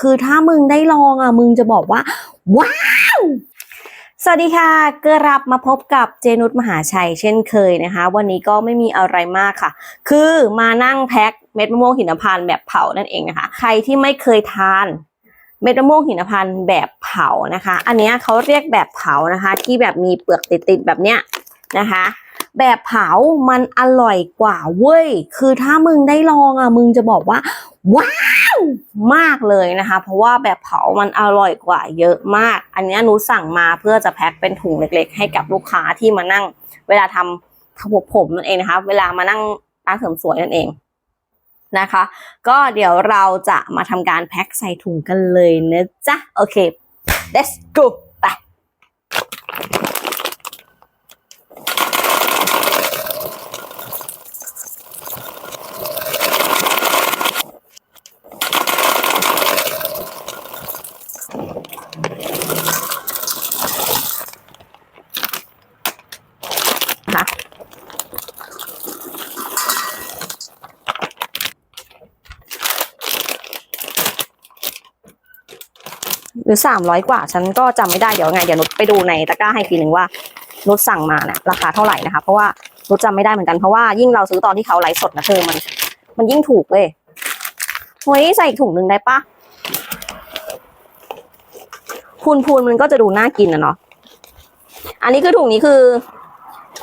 คือถ้ามึงได้ลองอะมึงจะบอกว่า ว้าวสวัสดีค่ะกลับมาพบกับเจนุสมหาชัยเช่นเคยนะคะ วันนี้ก็ไม่มีอะไรมากค่ะ คือมานั่งแพ็คเม็ดมะม่วงหินพานต์แบบเผานั่นเองนะคะ ใครที่ไม่เคยทานเม็ดมะม่วงหินพานต์แบบเผานะคะ อันนี้เขาเรียกแบบเผานะคะ ที่แบบมีเปลือกติดๆแบบเนี้ยนะคะ แบบเผามันอร่อยกว่าเว้ย คือถ้ามึงได้ลองอะมึงจะบอกว่าว้าว มากเลยนะคะ เพราะว่าแบบเผามันอร่อยกว่าเยอะมาก อันนี้หนูสั่งมาเพื่อจะแพ็คเป็นถุงเล็กๆ ให้กับลูกค้าที่มานั่ง เวลาทำทบผมนั่นเองนะคะ เวลามานั่งร้านเสริมสวยนั่นเองนะคะ ก็เดี๋ยวเราจะมาทำการแพ็คใส่ถุงกันเลยนะจ๊ะ โอเค let's go รือสามร้อยกว่า ฉันก็จำไม่ได้เดี๋ยวไงเดี๋ยวนุชไปดูในตะกร้าให้ทีหนึ่งว่านุชสั่งมาเนี่ยราคาเท่าไหร่นะคะเพราะว่านุชจำไม่ได้เหมือนกันเพราะว่ายิ่งเราซื้อตอนที่เขาไลฟ์สดนะเธอมัน มันยิ่งถูกเว้ยเฮ้ยใส่อีกถุงหนึ่งได้ปะพูนพูนมันก็จะดูน่ากินนะเนาะอันนี้คือถุงนี้คือ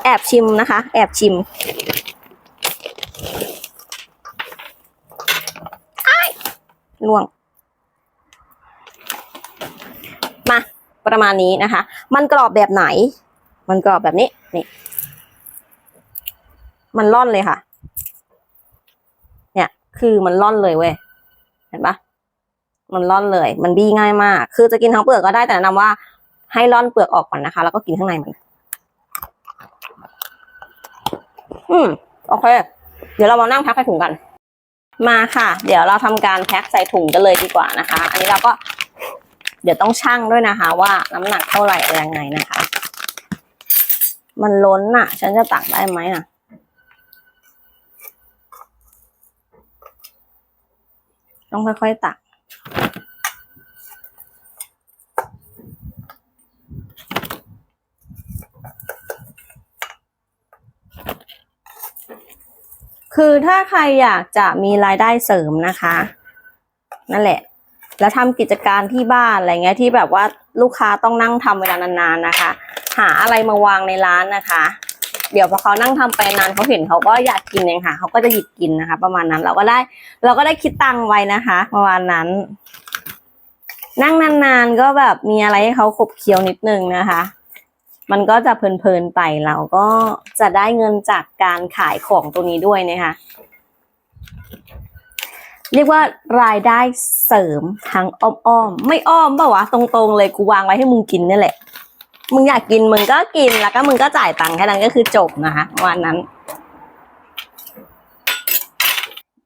แอบชิมนะคะ แอบชิมอ้ล่วง มา ประมาณนี้นะคะ มันกรอบแบบไหน มันกรอบแบบนี้นี่ มันร่อนเลยค่ะ เนี่ยคือมันร่อนเลยเว้ยเห็นปะมันร่อนเลย มันบี้ง่ายมาก คือจะกินทั้งเปลือกก็ได้แต่แนะนำว่า ให้ร่อนเปลือกออกก่อนนะคะ แล้วก็กินข้างในมัน อืมโอเค เดี๋ยวเรามานั่งแพ็คใส่ถุงกัน มาค่ะ เดี๋ยวเราทำการแพ็คใส่ถุงกันเลยดีกว่านะคะ อันนี้เราก็ เดี๋ยวต้องชั่งด้วยนะคะว่าน้ำหนักเท่าไหร่อะไรยังไงนะคะ มันล้นอะ ฉันจะตักได้ไหมอะต้องค่อยๆตัก คือถ้าใครอยากจะมีรายได้เสริมนะคะ นั่นแหละ แล้วทำกิจการที่บ้านอะไรเงี้ยที่แบบว่าลูกค้าต้องนั่งทำเวลานานๆนะคะ หาอะไรมาวางในร้านนะคะ เดี๋ยวพอเขานั่งทำไปนานเขาเห็นเขาก็อยากกินเองค่ะเขาก็จะหยิบกินนะคะ ประมาณนั้นเราก็ได้เราก็ได้คิดตังค์ไว้นะคะ ประมาณนั้น นั่งนานๆก็แบบมีอะไรให้เขาขบเคี้ยวนิดนึงนะคะ มันก็จะเพลินๆไปเราก็จะได้เงินจากการขายของตัวนี้ด้วยนะคะ เรียกว่ารายได้เสริมทางอ้อมๆไม่อ้อมเปล่าวะตรงๆเลยกูวางไว้ให้มึงกินนี่แหละ มึงอยากกินมึงก็กินแล้วก็มึงก็จ่ายตังค์แค่นั้นก็คือจบนะคะวันนั้น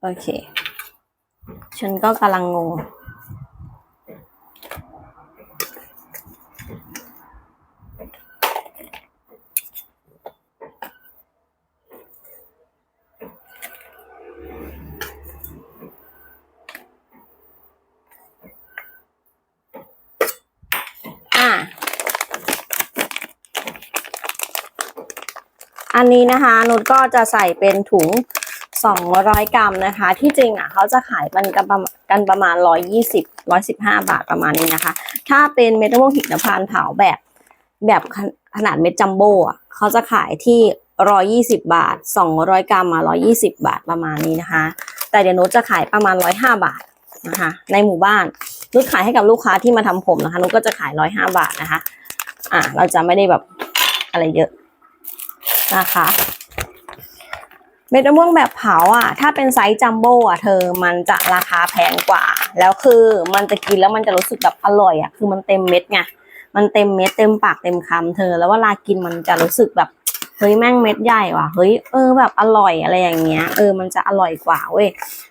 โอเค ฉันก็กำลังงง อะ อันนี้นะคะนุชก็จะใส่เป็นถุง 200 กรัมนะคะ ที่จริงอะเขาจะขายกันกันประมาณกันประมาณ120 115 บาทประมาณนี้นะคะ ถ้าเป็นเม็ดมะม่วงหินพานต์เผาแบบแบบขนขนาดเม็ดจัมโบ้อะเขาจะขายที่120บาท200กรัมมา120บาทประมาณนี้นะคะ แต่เดี๋ยวนุชจะขายประมาณ105บาทนะคะ ในหมู่บ้านนุชขายให้กับลูกค้าที่มาทำผมนะคะนุชก็จะขาย105บาทนะคะ อะเราจะไม่ได้แบบอะไรเยอะ นะคะ เม็ดมะม่วงแบบเผาอะ ถ้าเป็นไซส์จัมโบ้อะเธอมันจะราคาแพงกว่า แล้วคือมันจะกินแล้วมันจะรู้สึกแบบอร่อยอะ คือมันเต็มเม็ดไง มันเต็มเม็ดเต็มปากเต็มคำเธอ แล้วเวลากินมันจะรู้สึกแบบเฮ้ยแม่งเม็ดใหญ่ว่ะเฮ้ยเออแบบอร่อยอะไรอย่างเงี้ยเออมันจะอร่อยกว่าเว้ย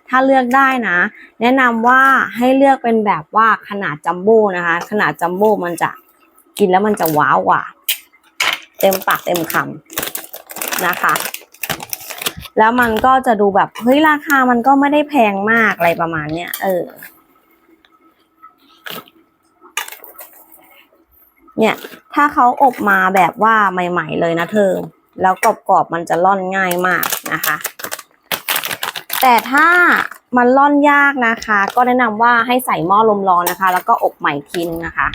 ถ้าเลือกได้นะ แนะนำว่าให้เลือกเป็นแบบว่าขนาดจัมโบ้นะคะ ขนาดจัมโบ้มันจะกินแล้วมันจะว้าวกว่า เต็มปากเต็มคำ นะคะ แล้วมันก็จะดูแบบเฮ้ยราคามันก็ไม่ได้แพงมากอะไรประมาณเนี้ยเออ เนี่ย ถ้าเขาอบมาแบบว่าใหม่ ๆ เลยนะเธอ แล้วกรอบๆมันจะร่อนง่ายมากนะคะ แต่ถ้ามันร่อนยากนะคะ ก็แนะนำว่าให้ใส่หม้อลมร้อนนะคะ แล้วก็อบใหม่ทีนึงนะคะ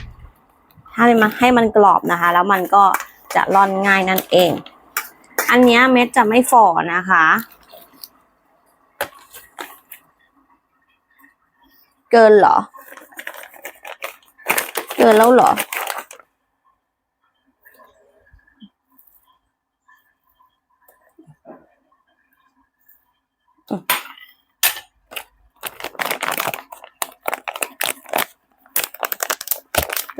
ให้มันให้มันกรอบนะคะ แล้วมันก็จะร่อนง่ายนั่นเอง อันนี้เม็ดจะไม่ฝ่อนะคะ เกินเหรอ เกินแล้วเหรอ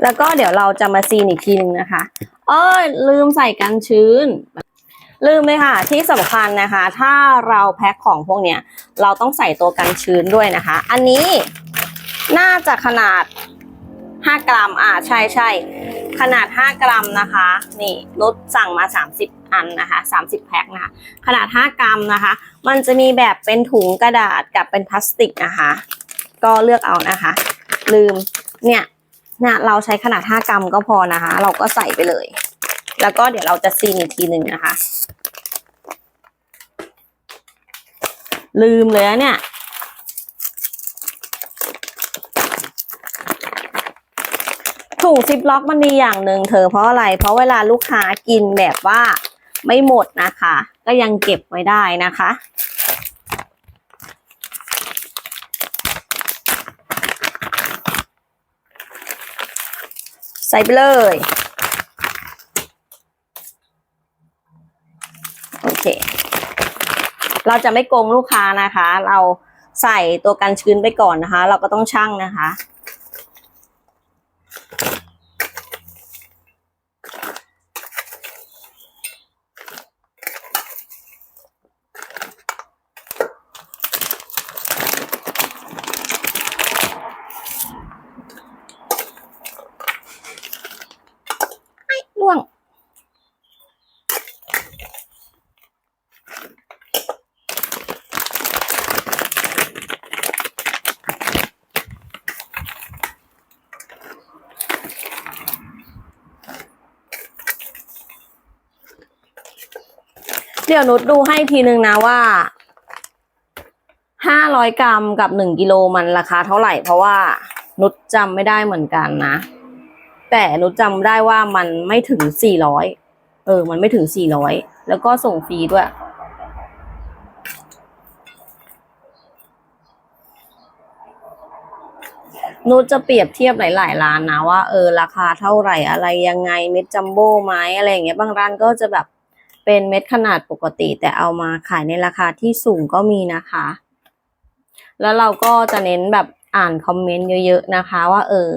แล้วก็เดี๋ยวเราจะมาซีนอีกทีหนึ่งนะคะ เอ้ยลืมใส่กันชื้น ลืมเลยค่ะ ที่สำคัญนะคะ ถ้าเราแพ็คของพวกเนี้ยเราต้องใส่ตัวกันชื้นด้วยนะคะ อันนี้น่าจะขนาด 5 กรัมอ่าใช่ใช่ขนาด 5 กรัมนะคะ นี่นุชสั่งมา 30 อันนะคะ30แพ็คนะคะขนาด 5 กรัมนะคะ มันจะมีแบบเป็นถุงกระดาษกับเป็นพลาสติกนะคะ ก็เลือกเอานะคะ ลืมเนี่ยเนี่ยเราใช้ขนาด 5 กรัมก็พอนะคะ เราก็ใส่ไปเลย แล้วก็เดี๋ยวเราจะซีนอีกทีหนึ่งนะคะ ลืมเลยนะเนี่ย ถุงซิปล็อกมันดีอย่างหนึ่งเธอเพราะอะไร เพราะเวลาลูกค้ากินแบบว่าไม่หมดนะคะ ก็ยังเก็บไว้ได้นะคะใส่ไปเลย โอเค เราจะไม่โกงลูกค้านะคะ เราใส่ตัวกันชื้นไปก่อนนะคะ เราก็ต้องชั่งนะคะ ไอ้ล่วง เดี๋ยวนุชดูให้ทีนึงนะว่าห้าร้อยกรัมกับหนึ่งกิโลมันราคาเท่าไหร่ เพราะว่านุชจำไม่ได้เหมือนกันนะ แต่นุชจำได้ว่ามันไม่ถึงสี่ร้อยเออ มันไม่ถึงสี่ร้อยแล้วก็ส่งฟรีด้วย นุชจะเปรียบเทียบหลายๆร้านนะว่าเออราคาเท่าไหร่อะไรยังไงเม็ดจัมโบ้ไหมอะไรอย่างเงี้ยบางร้านก็จะแบบ เป็นเม็ดขนาดปกติแต่เอามาขายในราคาที่สูงก็มีนะคะ แล้วเราก็จะเน้นแบบอ่านคอมเมนต์เยอะๆนะคะ ว่าเออ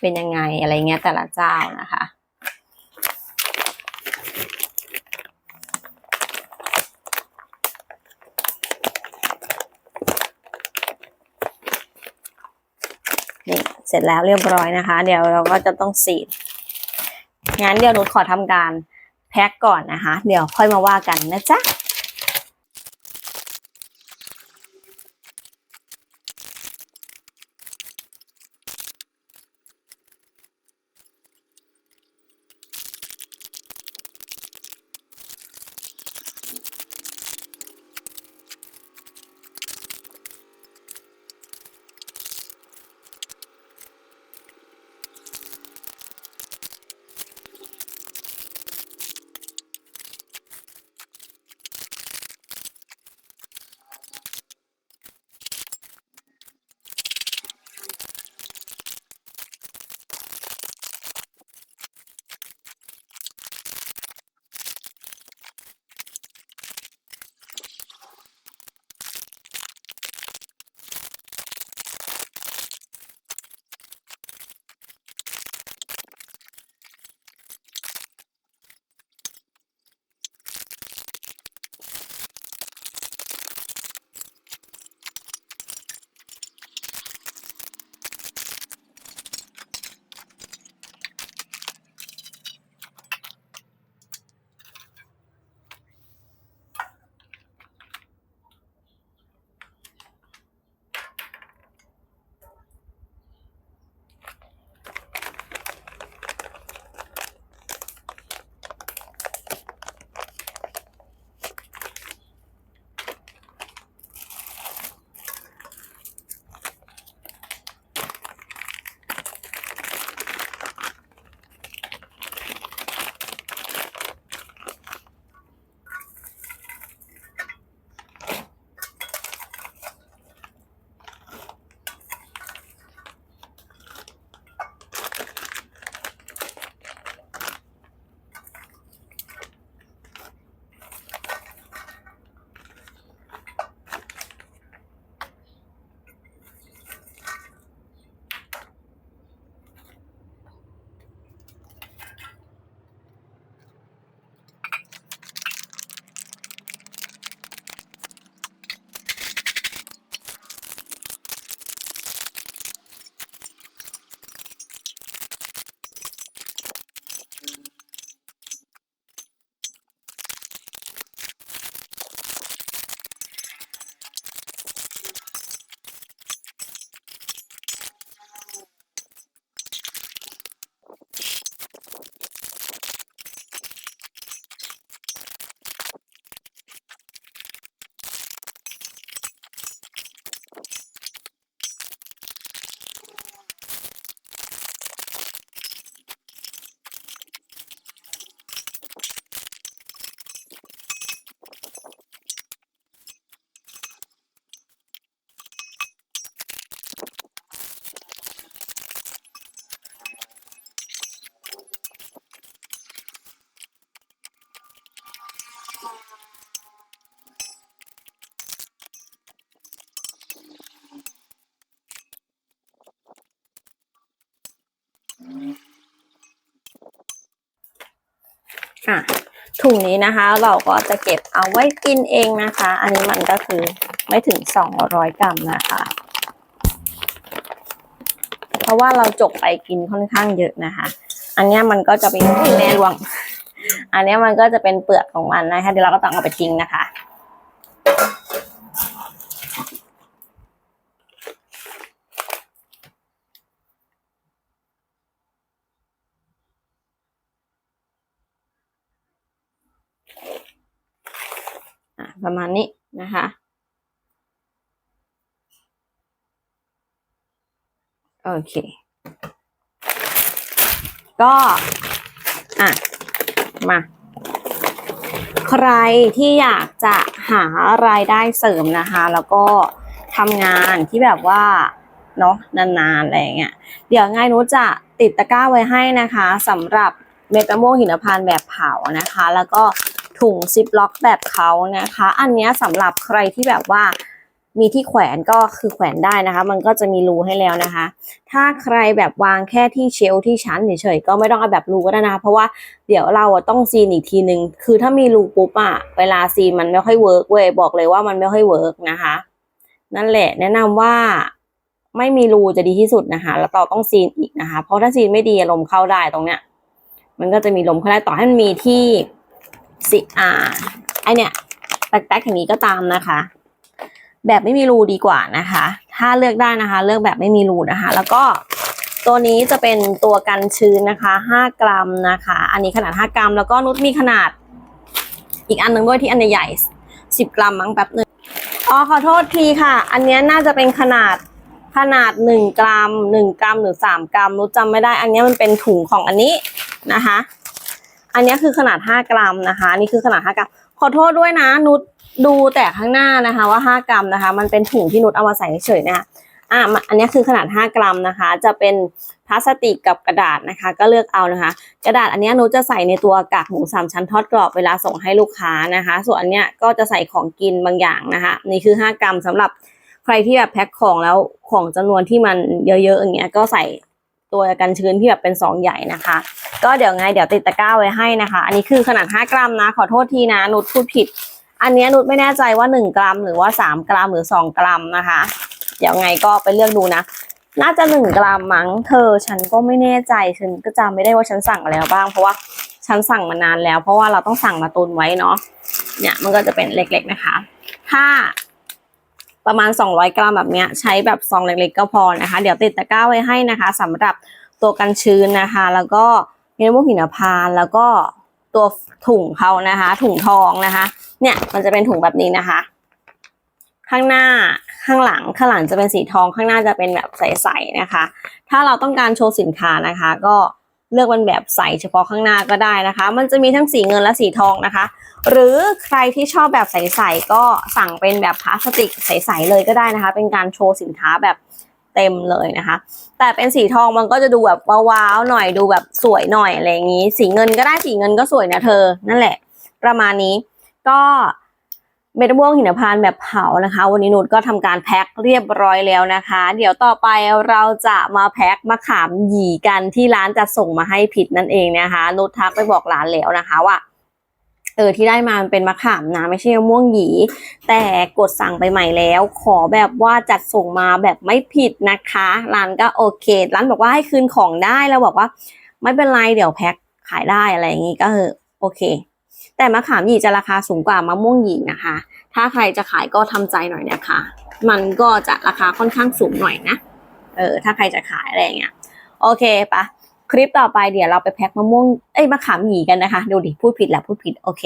เป็นยังไงอะไรเงี้ยแต่ละเจ้านะคะนี่เสร็จแล้วเรียบร้อยนะคะ เดี๋ยวเราก็จะต้องสีดงั้นเดี๋ยวนุชขอทำการ แพ็คก่อนนะคะ เดี๋ยวค่อยมาว่ากันนะจ๊ะ ถุงนี้นะคะ เราก็จะเก็บเอาไว้กินเองนะคะ อันนี้มันก็คือไม่ถึง 200 กรัมนะคะ เพราะว่าเราจกไปกินค่อนข้างเยอะนะคะ อันนี้มันก็จะเป็นแม่รวง อันนี้มันก็จะเป็นเปลือกของมันนะคะเดี๋ยวเราก็ต้องเอาไปทิ้งนะคะ อะประมาณนี้นะคะ โอเค ก็ อะ มา ใครที่อยากจะหารายได้เสริมนะคะ แล้วก็ทำงานที่แบบว่าเนาะนานๆอะไรเงี้ยเดี๋ยวไงหนูจะติดตะกร้าไว้ให้นะคะสำหรับเม็ดมะม่วงหินพานแบบเผานะคะ แล้วก็ถุงซิปล็อกแบบเขานะคะ อันนี้สำหรับใครที่แบบว่า มีที่แขวนก็คือแขวนได้นะคะ มันก็จะมีรูให้แล้วนะคะ ถ้าใครแบบวางแค่ที่เชลที่ชั้นเฉยๆก็ไม่ต้องเอาแบบรูก็ได้นะคะ เพราะว่าเดี๋ยวเราต้องซีนอีกทีนึง คือถ้ามีรูปุ๊บอะเวลาซีนมันไม่ค่อยเวิร์กเว้ยบอกเลยว่ามันไม่ค่อยเวิร์กนะคะ นั่นแหละแนะนำว่าไม่มีรูจะดีที่สุดนะคะ แล้วเราต้องซีนอีกนะคะ เพราะถ้าซีนไม่ดีลมเข้าได้ตรงเนี้ย มันก็จะมีลมเข้าได้ต่อให้มันมีที่สิอ่าไอเนี่ยแตกๆอย่างนี้ก็ตามนะคะ แบบไม่มีรูดีกว่านะคะ ถ้าเลือกได้นะคะ เลือกแบบไม่มีรูนะคะ แล้วก็ตัวนี้จะเป็นตัวกันชื้นนะคะ 5 กรัมนะคะ อันนี้ขนาด 5 กรัม แล้วก็นุชมีขนาด อีกอันหนึ่งด้วยที่อันใหญ่10 กรัมมั้งแป๊บหนึงอ๋อขอโทษทีค่ะ อันนี้น่าจะเป็นขนาดขนาด 1 กรัม 1 กรัมหรือ 3 กรัมนุชจำไม่ได้ อันนี้มันเป็นถุงของอันนี้นะคะ อันนี้คือขนาด 5 กรัมนะคะนนี่คือขนาด 5 กรัม ขอโทษด้วยนะนุช ดูแต่ข้างหน้านะคะว่า 5 กรัมนะคะ มันเป็นถุงที่นุชเอามาใส่เฉยๆนะคะอะมาอันนี้คือขนาด 5 กรัมนะคะ จะเป็นพลาสติกกับกระดาษนะคะ ก็เลือกเอานะคะ กระดาษอันนี้นุชจะใส่ในตัวกากหมูสามชั้นทอดกรอบเวลาส่งให้ลูกค้านะคะ ส่วนอันเนี้ยก็จะใส่ของกินบางอย่างนะคะ นี่คือ 5 กรัมสำหรับใครที่แบบแพ็คของแล้วของจำนวนที่มันเยอะๆอย่างเงี้ยก็ใส่ตัวกันชื้นที่แบบเป็นซองใหญ่นะคะ ก็เดี๋ยวไงเดี๋ยวติดตะกร้าไว้ให้นะคะ อันนี้คือขนาด 5 กรัมนะ ขอโทษทีนะนุชพูดผิด อันนี้นุชไม่แน่ใจว่า 1 กรัม หรือว่า 3 กรัมหรือ 2 กรัมนะคะ เดี๋ยวไงก็ไปเลือกดูนะ น่าจะ 1 กรัมมั้งเธอ ฉันก็ไม่แน่ใจฉันก็จำไม่ได้ว่าฉันสั่งมาแล้วบ้าง เพราะว่าฉันสั่งมานานแล้ว เพราะว่าเราต้องสั่งมาตุนไว้เนาะเนี่ยมันก็จะเป็นเล็กๆนะคะ ถ้าประมาณ 200 กรัมแบบเนี้ยใช้แบบซองเล็กๆก็พอนะคะ เดี๋ยวติดตะกร้าไว้ให้นะคะสำหรับตัวกันชื้นนะคะ แล้วก็เมนูหินพานแล้วก็ตัวถุงเขานะคะ ถุงทองนะคะ เนี่ยมันจะเป็นถุงแบบนี้นะคะ ข้างหน้าข้างหลังข้างหลังจะเป็นสีทองข้างหน้าจะเป็นแบบใสๆนะคะ ถ้าเราต้องการโชว์สินค้านะคะ ก็เลือกเป็นแบบใสเฉพาะข้างหน้าก็ได้นะคะ มันจะมีทั้งสีเงินและสีทองนะคะ หรือใครที่ชอบแบบใสๆก็สั่งเป็นแบบพลาสติกใสๆเลยก็ได้นะคะ เป็นการโชว์สินค้าแบบเต็มเลยนะคะ แต่เป็นสีทองมันก็จะดูแบบว้าวๆหน่อยดูแบบสวยหน่อยอะไรอย่างนี้ สีเงินก็ได้สีเงินก็สวยนะเธอ นั่นแหละ ประมาณนี้ ก็เม็ดมะม่วงหินพานต์แบบเผานะคะ วันนี้นุชก็ทำการแพ็คเรียบร้อยแล้วนะคะ เดี๋ยวต่อไปเราจะมาแพ็คมะขามหยีกันที่ร้านจะส่งมาให้ผิดนั่นเองนะคะนุชทักไปบอกร้านแล้วนะคะว่าเออที่ได้มามันเป็นมะขามนะไม่ใช่มะม่วงหยี แต่กดสั่งไปใหม่แล้ว ขอแบบว่าจัดส่งมาแบบไม่ผิดนะคะร้านก็โอเคร้านบอกว่าให้คืนของได้แล้วบอกว่า ไม่เป็นไรเดี๋ยวแพ็คขายได้อะไรอย่างงี้ก็เออโอเค แต่มะขามหยีจะราคาสูงกว่ามะม่วงหยีนะคะ ถ้าใครจะขายก็ทำใจหน่อยนะคะ มันก็จะราคาค่อนข้างสูงหน่อยนะ เออ ถ้าใครจะขายอะไรเงี้ย โอเคปะคลิปต่อไปเดี๋ยวเราไปแพ็คมะม่วง เอ้ยมะขามหยีกันนะคะ ดูดิ พูดผิดแหละพูดผิด โอเค